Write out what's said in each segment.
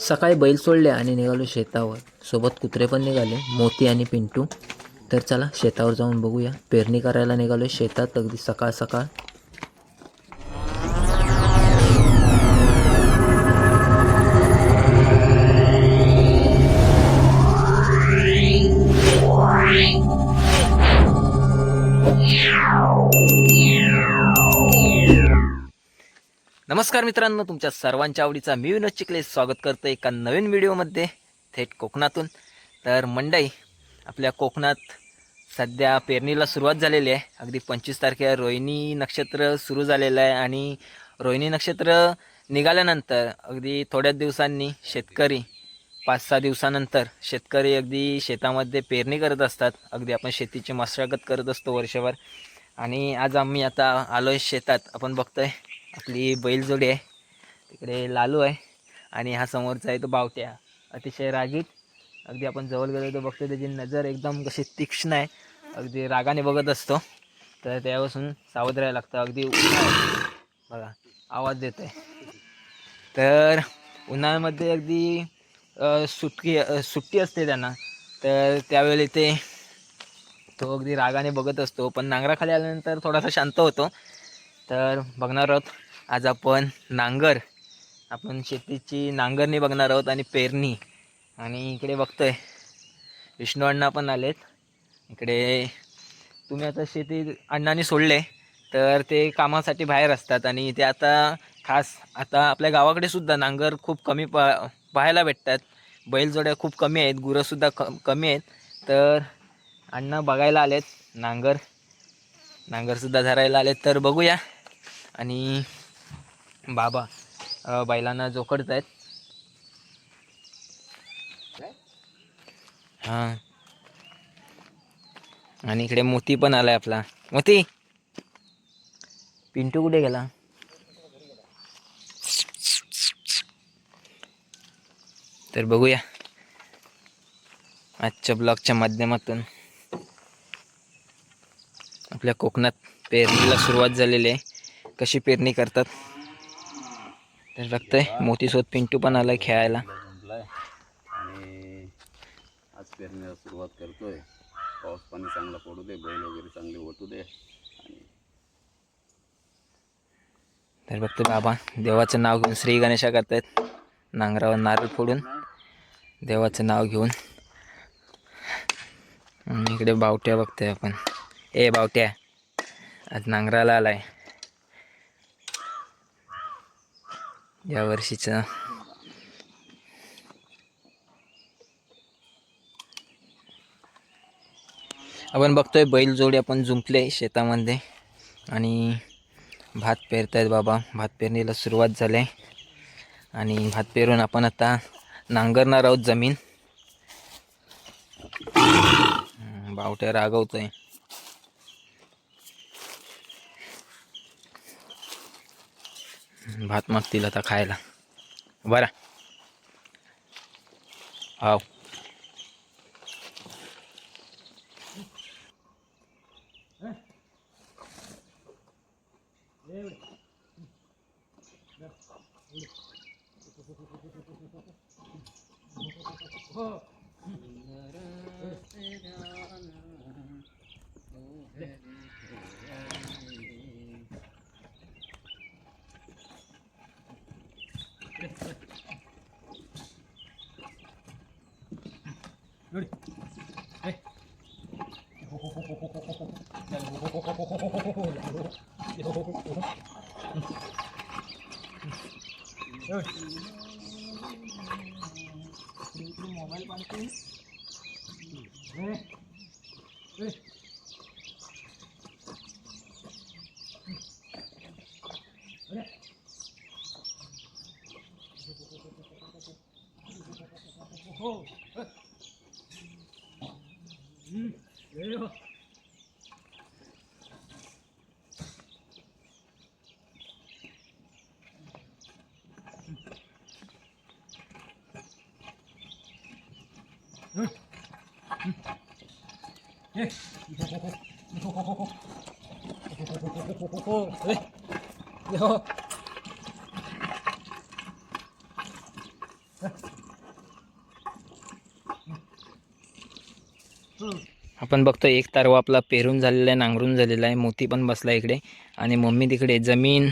सकाळी बैल सोडले आणि निघालो शेतावर. सोबत कुत्रे पण निघाले मोती आणि पिंटू. तर चला शेतावर जाऊन बघूया. पेरणी करायला निघालो शेतात अगदी सकाळ सकाळ नमस्कार मित्रांनो तुमच्या सर्वांच्या आवडीचा मी विनोद चिखले स्वागत करतो एका नवीन व्हिडिओमध्ये थेट कोकणातून. तर मंडई आपल्या कोकणात सध्या पेरणीला सुरुवात झालेली आहे. अगदी पंचवीस तारखेला रोहिणी नक्षत्र सुरू झालेलं आहे आणि रोहिणी नक्षत्र निघाल्यानंतर अगदी थोड्याच दिवसांनी शेतकरी पाच सहा दिवसानंतर शेतकरी अगदी शेतामध्ये पेरणी करत असतात. अगदी आपण शेतीची मशागत करत असतो वर्षभर. आणि आज आम्ही आता आलो आहे शेतात. आपण बघतोय आपली बैलजोडी आहे. तिकडे लालू आहे आणि हा समोरचा आहे तो बावट्या. अतिशय रागीत अगदी आपण जवळ गेलो तर बघतो त्याची नजर एकदम कशी तीक्ष्ण आहे. अगदी रागाने बघत असतो. तर त्यापासून सावध राहायला लागतं. अगदी बघा आवाज देत आहे तर उन्हाळ्यामध्ये अगदी सुटकी सुट्टी असते त्यांना. तर त्यावेळी ते तो अगदी रागाने बघत असतो. पण नांगराखाली आल्यानंतर थोडासा शांत होतो. तर बघणार आहोत. आज आपण नांगर आपण शेतीची नांगरणी बघणार आहोत आणि पेरणी. आणि इकडे बघतोय विष्णू अण्णा पण आलेत. इकडे तुम्ही आता शेती अण्णांनी सोडले तर ते कामासाठी बाहेर असतात आणि ते आता खास आता आपल्या गावाकडे सुद्धा नांगर खूप कमी पा पाहायला भेटतात. बैलजोड्या खूप कमी आहेत गुरंसुद्धा क कमी आहेत. तर अण्णा बघायला आलेत नांगर नांगरसुद्धा धरायला आलेत. तर बघूया. आणि बाबा बैलांना जोकडत आहेत. हां. आणि इकडे मोती पण आलाय आपला. मोती! पिंटू कुठे गेला? तर बघूया. आजच्या ब्लॉगच्या माध्यमातून. आपल्या कोकणात पेरणीला सुरुवात झालेली आहे. कशी पेरणी करतात? तर बघतोय मोतीसोबत पिंटू पण आलाय खेळायला. आणि आज पेरणीला सुरुवात करतोय. पाऊस पाणी चांगला पडू दे बैल वगैरे चांगले ओटू दे. आणि तर बघतोय बाबा देवाचं नाव घेऊन श्री गणेशा करतायत. नांगरावर नारळ फोडून देवाचं नाव घेऊन. इकडे बावट्या बघतोय आपण. ए बावट्या. आज नांगराला आलाय. या वर्षीचा. आपण बघतोय बैलजोडी आपण जुंपले शेतामध्ये आणि भात पेरतायत बाबा. भात पेरणीला सुरुवात झाली. आहे आणि भात पेरून आपण आता नांगरणार आहोत जमीन. बावट्या रागवतोय. भात मागतील आता खायला. बरा. हाव. より。え。ほ。し。आपण बघतो एक तारवा आपला पेरून झालेला आहे नांगरून झालेला आहे. मोती पण बसला इकडे. आणि मम्मी तिकडे जमीन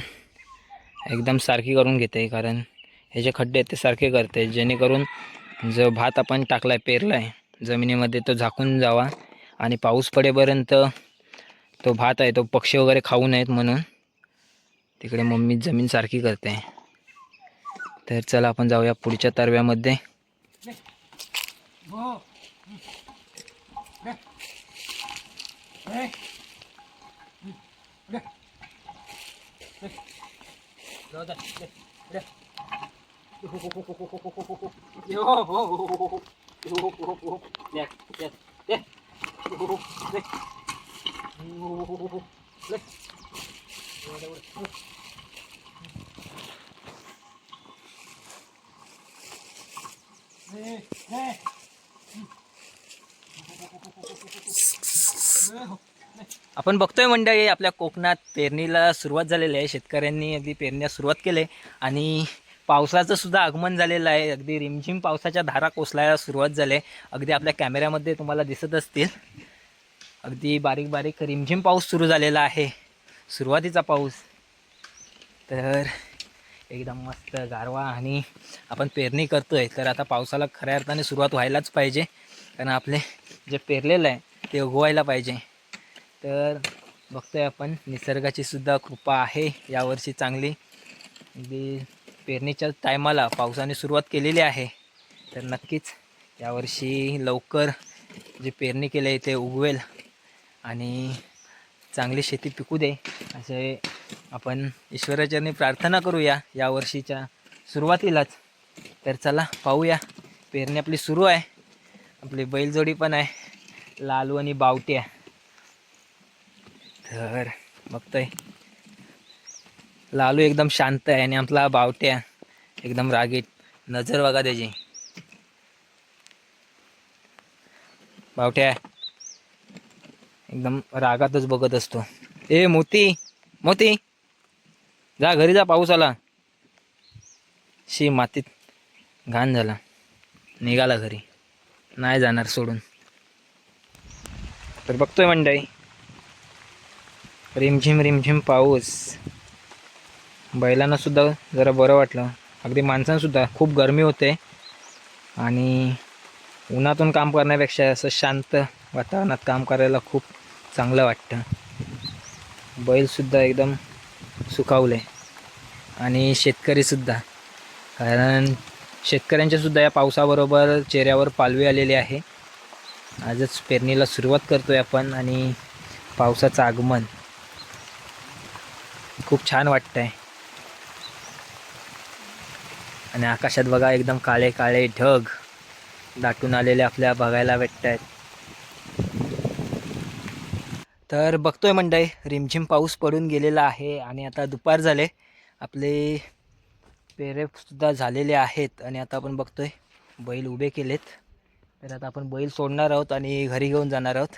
एकदम सारखी करून घेते कारण हे जे खड्डे आहेत ते सारखे करते जेणेकरून जो भात आपण टाकला पेरलाय पेरला आहे जमिनीमध्ये तो झाकून जावा. आणि पाऊस पडेपर्यंत तो भात आहे तो पक्षी वगैरे खाऊ नयेत म्हणून तिकडे मम्मी जमीन सारखी करते. तर चला आपण जाऊया पुढच्या तरव्यामध्ये. आपण बघतोय मंडळी आपल्या कोकणात पेरणीला सुरुवात झालेली आहे. शेतकऱ्यांनी अगदी पेरण्यास सुरुवात केली आहे आणि पावसाचं सुद्धा आगमन झालेलं आहे. अगदी रिमझिम पावसाच्या धारा कोसलायला सुरुवात झाली आहे. अगदी आपल्या कॅमेऱ्यामध्ये तुम्हाला दिसत असतील. अगदी बारीक बारीक रिमझिम पाऊस सुरू झालेला आहे. सुरुवातीचा पाऊस. तर एकदम मस्त गारवा आणि आपण पेरणी करतो आहे तर आता पावसाला खऱ्या अर्थाने सुरुवात व्हायलाच पाहिजे. कारण आपले जे पेरलेलं आहे ते उगवायला पाहिजे. तर बघतोय आपण. निसर्गाची सुद्धा कृपा आहे यावर्षी चांगली. अगदी पेरणीच्या टायमाला पावसाने सुरुवात केलेली आहे. तर नक्कीच यावर्षी लवकर जे पेरणी केली आहे ते उगवेल आणि चांगली शेती पिकू दे. असे आपण ईश्वराचरणी प्रार्थना करूया या वर्षीच्या सुरुवातीलाच. तर चला पाहूया. पेरणी आपली सुरू आहे. आपली बैलजोडी पण आहे. लालू आणि बावटी आहे. तर बघतोय. लालू एकदम शांत आहे आणि आपला बावट्या एकदम रागीत नजर बघा त्याची. बावट्या एकदम रागातच बघत असतो. ए मोती मोती. जा घरी जा पाऊस आला. शी मातीत घाण झाला. निघाला घरी. नाही जाणार सोडून. तर बघतोय मंडई रिमझिम रिमझिम पाऊस. बैलांनासुद्धा जरा बरं वाटलं. अगदी माणसांसुद्धा खूप गरमी होते. आणि उन्हातून काम करण्यापेक्षा असं शांत वातावरणात काम करायला खूप चांगलं वाटतं. बैलसुद्धा एकदम सुखावले. आणि शेतकरीसुद्धा कारण शेतकऱ्यांच्यासुद्धा या पावसाबरोबर चेहऱ्यावर पालवी आलेली आहे. आजच पेरणीला सुरुवात करतो आहे आपण आणि पावसाचं आगमन. खूप छान वाटतं आहे आणि आकाशात बघा एकदम काळे काळे ढग दाटून आलेले आपल्या बघायला भेटत आहेत तर बघतोय मंडई रिमझिम पाऊस पडून गेलेला आहे आणि आता दुपार झाले. आपले पेरेसुद्धा झालेले आहेत आणि आता आपण बघतोय बैल उभे केलेत. तर आता आपण बैल सोडणार आहोत आणि घरी घेऊन जाणार आहोत.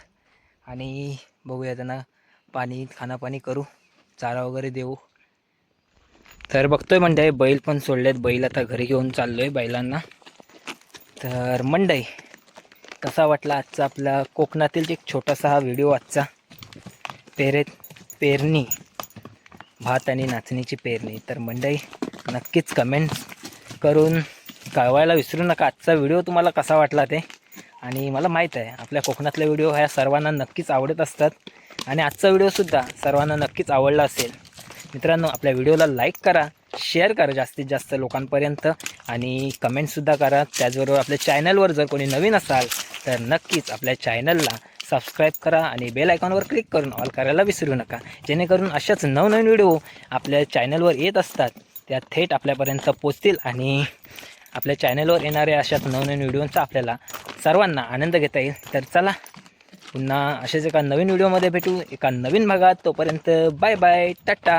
आणि बघूया त्यांना पाणी खानापाणी करू चारा वगैरे देऊ. तर बघतोय मंडई बैल पण सोडलेत. बैल आता घरी घेऊन चाललो आहे बैलांना. तर मंडई कसा वाटला आजचा आपला कोकणातील एक छोटासा हा व्हिडिओ आजचा? पेरेत पेरणी. भात आणि नाचणीची पेरणी. तर मंडई नक्कीच कमेंट करून कळवायला विसरू नका. आजचा व्हिडिओ तुम्हाला कसा वाटला ते? आणि मला माहीत आहे आपल्या कोकणातले व्हिडिओ ह्या सर्वांना नक्कीच आवडत असतात. आणि आजचा व्हिडिओसुद्धा सर्वांना नक्कीच आवडला असेल. मित्रांनो आपल्या व्हिडिओला लाईक करा शेअर करा जास्तीत जास्त लोकांपर्यंत आणि कमेंटसुद्धा करा. त्याचबरोबर आपल्या चॅनलवर जर कोणी नवीन असाल तर नक्कीच आपल्या चॅनलला सबस्क्राईब करा आणि बेल आयकॉनवर क्लिक करून ऑल करायला विसरू नका. जेणेकरून अशाच नवनवीन व्हिडिओ आपल्या चॅनलवर येत असतात त्या थेट आपल्यापर्यंत पोचतील आणि आपल्या चॅनलवर येणाऱ्या अशाच नवनवीन व्हिडिओंचा आपल्याला सर्वांना आनंद घेता येईल. तर चला पुन्हा असेच एका नवीन व्हिडिओमध्ये भेटू. एका नवीन भागात. तोपर्यंत बाय बाय टाटा.